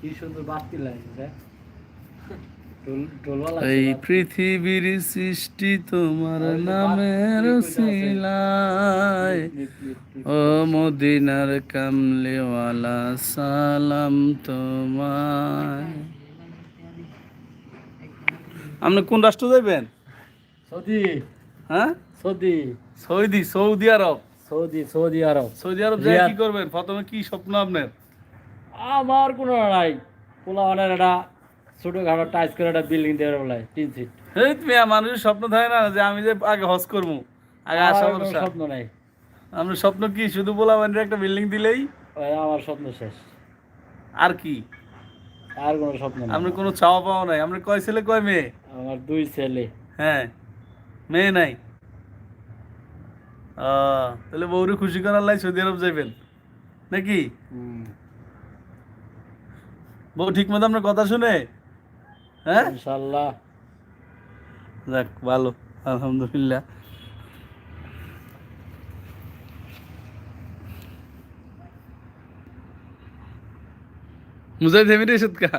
কি সুন্দর বাতি লাগছে এই পৃথিবীর সৃষ্টি তোমার নামের শিলায়। ও মদিনার কামলিওয়ালা সালাম তোমায়। আপনি কোন রাষ্ট্র যাইবেন? সৌদি। হ্যাঁ? Saudi. Saudi Saudi Arab. Saudi Saudi Arab. Saudi Arab যাই কি করবেন? প্রথমে কি স্বপ্ন আপনার? আমার কোনো নাই। পোলা অনেক একটা ছোটখাটো টাইস করে একটা বিল্ডিং দেওয়ার বলে তিন সিট। এই মিয়া মানুষের স্বপ্ন থাকে না যে আমি যে আগে হজ করব আগে আসা আমার স্বপ্ন নাই। আপনার স্বপ্ন কি শুধু বলা একটা বিল্ডিং দিলেই? আমার স্বপ্ন শেষ। আর কি? আর কোনো স্বপ্ন নাই। আপনার কোনো চাওয়া পাওয়া নাই? আপনার কয় ছেলে কয় মেয়ে? আমার দুই ছেলে। হ্যাঁ। মেয়ে নাই। তাহলে বউরে খুশি করার লাই সৌদি আরব যাইবেন। নাকি। বউ ঠিক মতো আপনার কথা শুনে? হ্যাঁ? ইনশাল্লাহ যাক ভালো আলহামদুলিল্লাহ। মুজাহিদ হেমিরে কা?